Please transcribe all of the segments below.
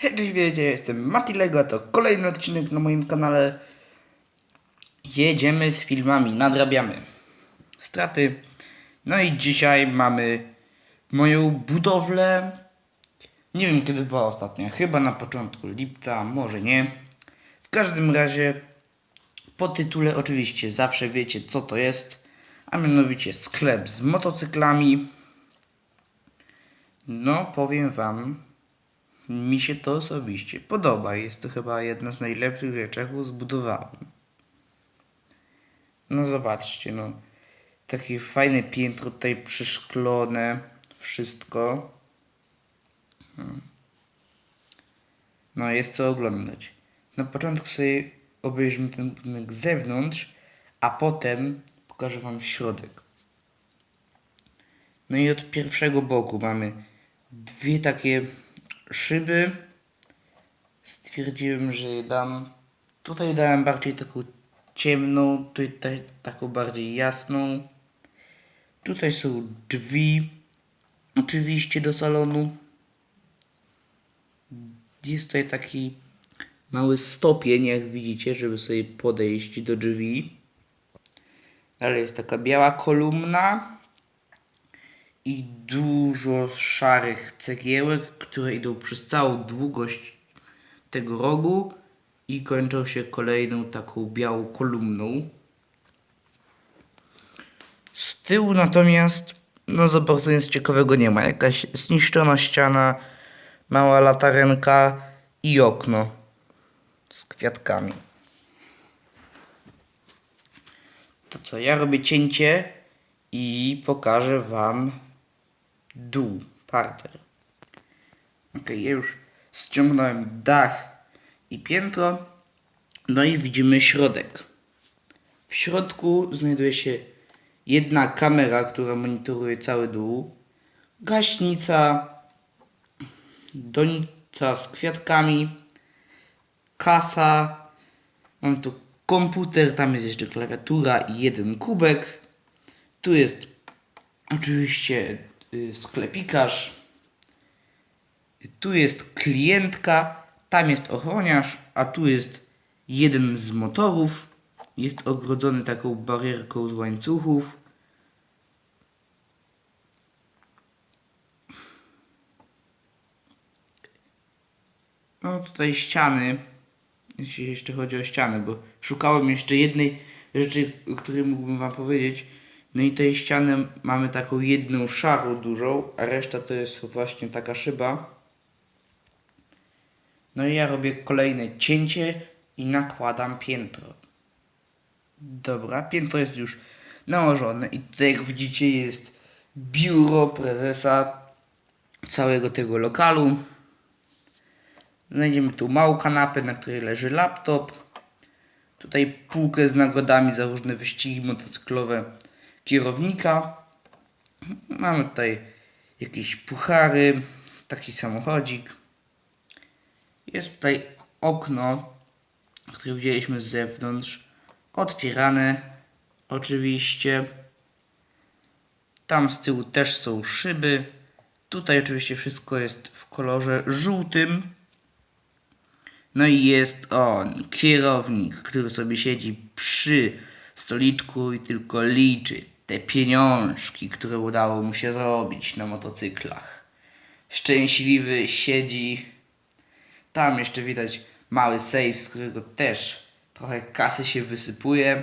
Hej, cześć, wiecie, jestem Matilego, a to kolejny odcinek na moim kanale. Jedziemy z filmami, nadrabiamy straty. No i dzisiaj mamy moją budowlę. Nie wiem kiedy była ostatnia, chyba na początku lipca, może nie. W każdym razie po tytule oczywiście zawsze wiecie co to jest, a mianowicie sklep z motocyklami. No, powiem wam, mi się to osobiście podoba. Jest to chyba jedna z najlepszych rzeczy, jaką zbudowałem. No zobaczcie, no. Takie fajne piętro tutaj przyszklone. Wszystko. Hmm. No jest co oglądać. Na początku sobie obejrzymy ten budynek z zewnątrz, a potem pokażę wam środek. No i od pierwszego boku mamy dwie takie szyby. Stwierdziłem, że dam. Tutaj dałem bardziej taką ciemną, tutaj taką bardziej jasną. Tutaj są drzwi. Oczywiście do salonu. Jest tutaj taki mały stopień, jak widzicie, żeby sobie podejść do drzwi. Dalej jest taka biała kolumna i dużo szarych cegiełek, które idą przez całą długość tego rogu i kończą się kolejną taką białą kolumną. Z tyłu natomiast, no za bardzo nic ciekawego nie ma. Jakaś zniszczona ściana, mała latarenka i okno z kwiatkami. To co, ja robię cięcie i pokażę wam dół, parter. Ok, ja już ściągnąłem dach i piętro. No i widzimy środek. W środku znajduje się jedna kamera, która monitoruje cały dół, gaśnica, donica z kwiatkami, kasa, mam tu komputer, tam jest jeszcze klawiatura i jeden kubek. Tu jest oczywiście sklepikarz. Tu jest klientka, tam jest ochroniarz, a tu jest jeden z motorów. Jest ogrodzony taką barierką z łańcuchów. No tutaj ściany, jeśli jeszcze chodzi o ściany, bo szukałem jeszcze jednej rzeczy, o której mógłbym wam powiedzieć. No i tej ściany mamy taką jedną szarą dużą, a reszta to jest właśnie taka szyba. No i ja robię kolejne cięcie i nakładam piętro. Dobra, piętro jest już nałożone i tutaj jak widzicie jest biuro prezesa całego tego lokalu. Znajdziemy tu małą kanapę, na której leży laptop. Tutaj półkę z nagrodami za różne wyścigi motocyklowe kierownika. Mamy tutaj jakieś puchary, taki samochodzik. Jest tutaj okno, które widzieliśmy z zewnątrz. Otwierane oczywiście. Tam z tyłu też są szyby. Tutaj oczywiście wszystko jest w kolorze żółtym. No i jest on, kierownik, który sobie siedzi przy stoliczku i tylko liczy te pieniążki, które udało mu się zrobić na motocyklach. Szczęśliwy siedzi. Tam jeszcze widać mały safe, z którego też trochę kasy się wysypuje.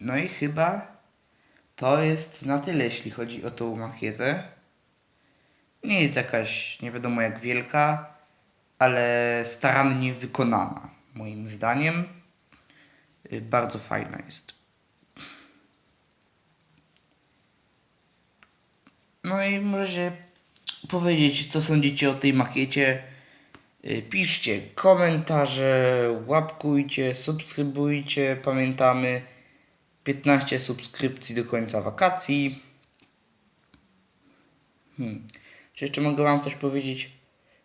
No i chyba to jest na tyle, jeśli chodzi o tą makietę. Nie jest jakaś nie wiadomo jak wielka, ale starannie wykonana, moim zdaniem. Y, Bardzo fajna jest. No i możecie powiedzieć, co sądzicie o tej makiecie. Y, Piszcie komentarze, łapkujcie, subskrybujcie. Pamiętamy 15 subskrypcji do końca wakacji. Hmm. Czy jeszcze mogę Wam coś powiedzieć?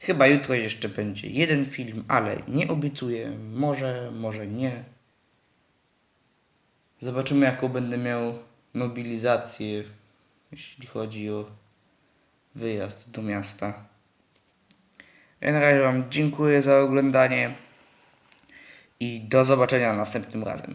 Chyba jutro jeszcze będzie jeden film, ale nie obiecuję. Może, może nie. Zobaczymy, jaką będę miał mobilizację jeśli chodzi o wyjazd do miasta. Ja na razie Wam dziękuję za oglądanie i do zobaczenia następnym razem.